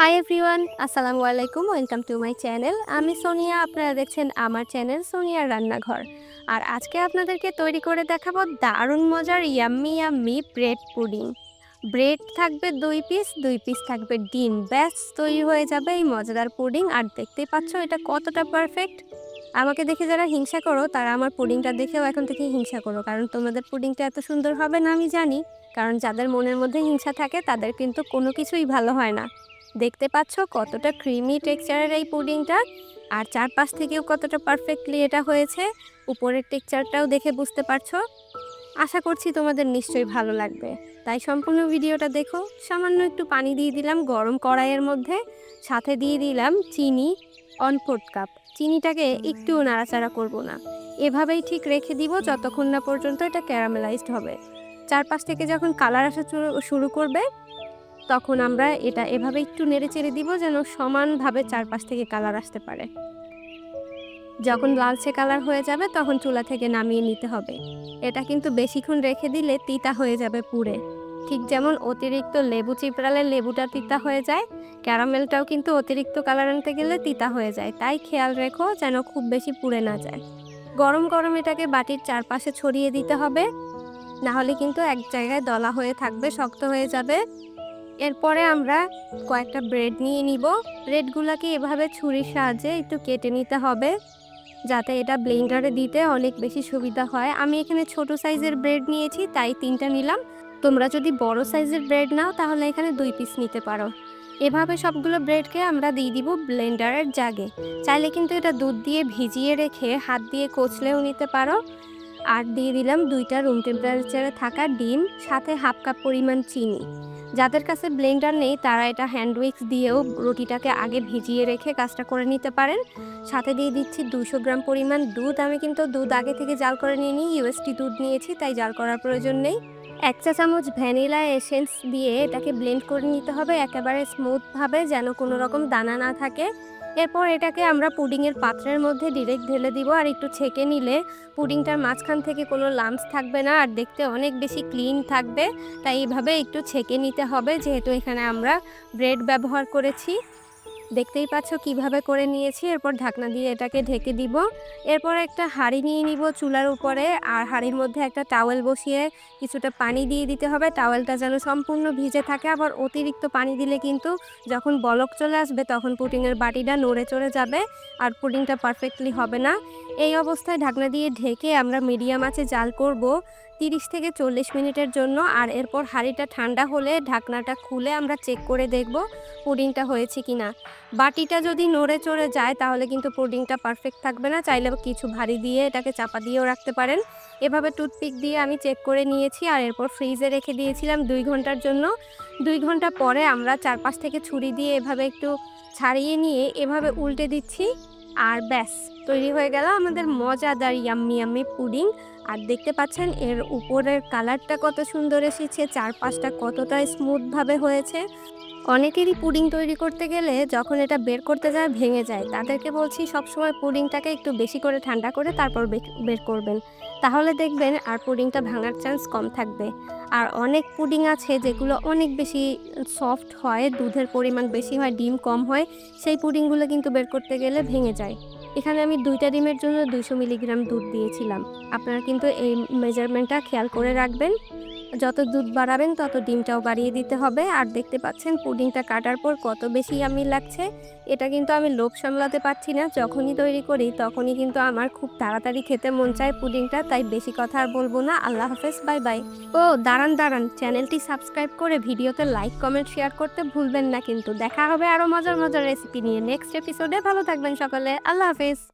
Hi everyone আসসালামু আলাইকুম welcome to my channel আমি সোনিয়া, আপনারা দেখছেন আমার চ্যানেল সোনিয়ার রান্নাঘর। আর আজকে আপনাদেরকে তৈরি করে দেখাবো দারুণ মজার yummy yummy bread pudding bread থাকবে দুই পিস দুই পিস থাকবে ডিম। ব্যাস, তৈরি হয়ে যাবে এই মজাদার পুডিং আর দেখতেই পাচ্ছ, এটা কতটা পারফেক্ট আমাকে দেখে যারা হিংসা করো, তারা আমার পুডিংটা দেখেও এখন থেকে হিংসা করো। কারণ তোমাদের পুডিংটা এত সুন্দর হবে না, আমি জানি। কারণ যাদের মনের মধ্যে হিংসা থাকে, তাদের কিন্তু কোনো কিছুই ভালো হয় না। দেখতে পাচ্ছ কতটা ক্রিমি টেক্সচারের এই পুডিংটা। আর চারপাশ থেকেও কতটা পারফেক্টলি এটা হয়েছে। উপরের টেক্সচারটাও দেখে বুঝতে পারছ। আশা করছি তোমাদের নিশ্চয়ই ভালো লাগবে। তাই সম্পূর্ণ ভিডিওটা দেখো। সামান্য একটু পানি দিয়ে দিলাম গরম কড়াইয়ের মধ্যে। সাথে দিয়ে দিলাম চিনি অন ফোর্থ কাপ চিনিটাকে একটুও নাড়াচাড়া করব না। এভাবেই ঠিক রেখে দিব যতক্ষণ না পর্যন্ত এটা ক্যারামেলাইজড হবে। চারপাশ থেকে যখন কালার আসা শুরু- শুরু করবে তখন আমরা এটা এভাবে একটু নেড়ে চেড়ে দিব যেন সমানভাবে চারপাশ থেকে কালার আসতে পারে। যখন লালচে কালার হয়ে যাবে তখন চুলা থেকে নামিয়ে নিতে হবে। এটা কিন্তু বেশিক্ষণ রেখে দিলে তিতা হয়ে যাবে পুড়ে। ঠিক যেমন অতিরিক্ত লেবু চিপড়ালে লেবুটা তিতা হয়ে যায়, ক্যারামেলটাও কিন্তু অতিরিক্ত কালার আনতে গেলে তিতা হয়ে যায়। তাই খেয়াল রেখো যেন খুব বেশি পুড়ে না যায়। গরম গরম এটাকে বাটির চারপাশে ছড়িয়ে দিতে হবে। না হলে কিন্তু এক জায়গায় দলা হয়ে থাকবে, শক্ত হয়ে যাবে। এরপরে আমরা কয়েকটা ব্রেড নিয়ে নিব। ব্রেডগুলোকে এভাবে ছুরির সাহায্যে একটু কেটে নিতে হবে, যাতে এটা ব্লেন্ডারে দিতে অনেক বেশি সুবিধা হয়। আমি এখানে ছোট সাইজের ব্রেড নিয়েছি, তাই তিনটা নিলাম। তোমরা যদি বড় সাইজের ব্রেড নাও, তাহলে এখানে দুই পিস নিতে পারো। এভাবে সবগুলো ব্রেডকে আমরা দিয়ে দিব ব্লেন্ডারের জাগে চাইলে কিন্তু এটা দুধ দিয়ে ভিজিয়ে রেখে হাত দিয়ে কচলেও নিতে পারো। আর দিয়ে দিলাম দুইটা রুম টেম্পারেচারে থাকা ডিম, সাথে হাফ কাপ পরিমাণ চিনি। যাদের কাছে ব্লেন্ডার নেই, তারা এটা হ্যান্ড উইক্স দিয়েও রুটিটাকে আগে ভিজিয়ে রেখে কাজটা করে নিতে পারেন। সাথে দিয়ে দিচ্ছি দুশো গ্রাম পরিমাণ দুধ। আমি কিন্তু দুধ আগে থেকে জাল করে নিয়ে নিই ইউএসটি দুধ নিয়েছি, তাই জাল করার প্রয়োজন নেই। এক চা চামচ ভ্যানিলা এসেন্স দিয়ে এটাকে ব্লেন্ড করে নিতে হবে, একেবারে স্মুথভাবে যেন কোনো রকম দানা না থাকে। এরপর এটাকে আমরা পুডিংয়ের পাত্রের মধ্যে ডিরেক্ট ঢেলে দিব আর একটু ছেঁকে নিলে পুডিংটার মাঝখান থেকে কোনো লাম্পস থাকবে না আর দেখতে অনেক বেশি ক্লিন থাকবে। তাই এভাবে একটু ছেঁকে নিতে হবে যেহেতু এখানে আমরা ব্রেড ব্যবহার করেছি। দেখতেই পাচ্ছ কীভাবে করে নিয়েছি। এরপর ঢাকনা দিয়ে এটাকে ঢেকে দিব। এরপর একটা হাঁড়ি নিয়ে নিব চুলার উপরে। আর হাঁড়ির মধ্যে একটা টাওয়েল বসিয়ে কিছুটা পানি দিয়ে দিতে হবে। টাওয়েলটা যেন সম্পূর্ণ ভিজে থাকে। আবার অতিরিক্ত পানি দিলে কিন্তু যখন বলক চলে আসবে তখন পুটিংয়ের বাটিটা নড়ে চড়ে যাবে। আর পুটিংটা পারফেক্টলি হবে না। এই অবস্থায় ঢাকনা দিয়ে ঢেকে আমরা মিডিয়াম আঁচে জাল করব তিরিশ থেকে চল্লিশ মিনিটের জন্য। আর এরপর হাঁড়িটা ঠান্ডা হলে ঢাকনাটা খুলে আমরা চেক করে দেখব পুডিংটা হয়েছে কি না বাটিটা যদি নড়ে চড়ে যায় তাহলে কিন্তু পুডিংটা পারফেক্ট থাকবে না। চাইলে কিছু ভারী দিয়ে এটাকে চাপা দিয়েও রাখতে পারেন। এভাবে টুথপিক দিয়ে আমি চেক করে নিয়েছি আর এরপর ফ্রিজে রেখে দিয়েছিলাম দুই ঘণ্টার জন্য। দুই ঘণ্টা পরে আমরা চারপাশ থেকে ছুরি দিয়ে এভাবে একটু ছাড়িয়ে নিয়ে এভাবে উল্টে দিচ্ছি। আর ব্যাস তৈরি হয়ে গেল আমাদের মজাদার ইয়াম্মি ইয়াম্মি পুডিং আর দেখতে পাচ্ছেন এর উপরের কালারটা কত সুন্দর এসেছে, চারপাশটা কতটা স্মুথভাবে হয়েছে। অনেকেরই পুডিং তৈরি করতে গেলে যখন এটা বের করতে যায়, ভেঙে যায়। তাদেরকে বলছি সবসময় পুডিংটাকে একটু বেশি করে ঠান্ডা করে তারপর বের করবেন। তাহলে দেখবেন আর পুডিংটা ভাঙার চান্স কম থাকবে। আর অনেক পুডিং আছে যেগুলো অনেক বেশি সফট হয়, দুধের পরিমাণ বেশি হয়, ডিম কম হয়, সেই পুডিংগুলো কিন্তু বের করতে গেলে ভেঙে যায়। এখানে আমি দুইটা ডিমের জন্য দুশো মিলিগ্রাম দুধ দিয়েছিলাম। আপনারা কিন্তু এই মেজারমেন্টটা খেয়াল করে রাখবেন। যত দুধ বাড়াবেন, তত ডিমটাও বাড়িয়ে দিতে হবে। আর দেখতে পাচ্ছেন, পুডিংটা কাটার পর কত বেশি আমি লাগছে। এটা কিন্তু আমি লোভ সামলাতে পারছি না। যখনই তৈরি করি, তখনই কিন্তু আমার খুব তাড়াতাড়ি খেতে মন চায় পুডিংটা। তাই বেশি কথা আর বলব না। আল্লাহ হাফেজ, বাই বাই। ও, দাঁড়ান দাঁড়ান। চ্যানেলটি সাবস্ক্রাইব করে ভিডিওতে লাইক, কমেন্ট, শেয়ার করতে ভুলবেন না কিন্তু। দেখা হবে আরও মজার মজার রেসিপি নিয়ে নেক্সট এপিসোডে ভালো থাকবেন সকলে। আল্লাহ হাফেজ।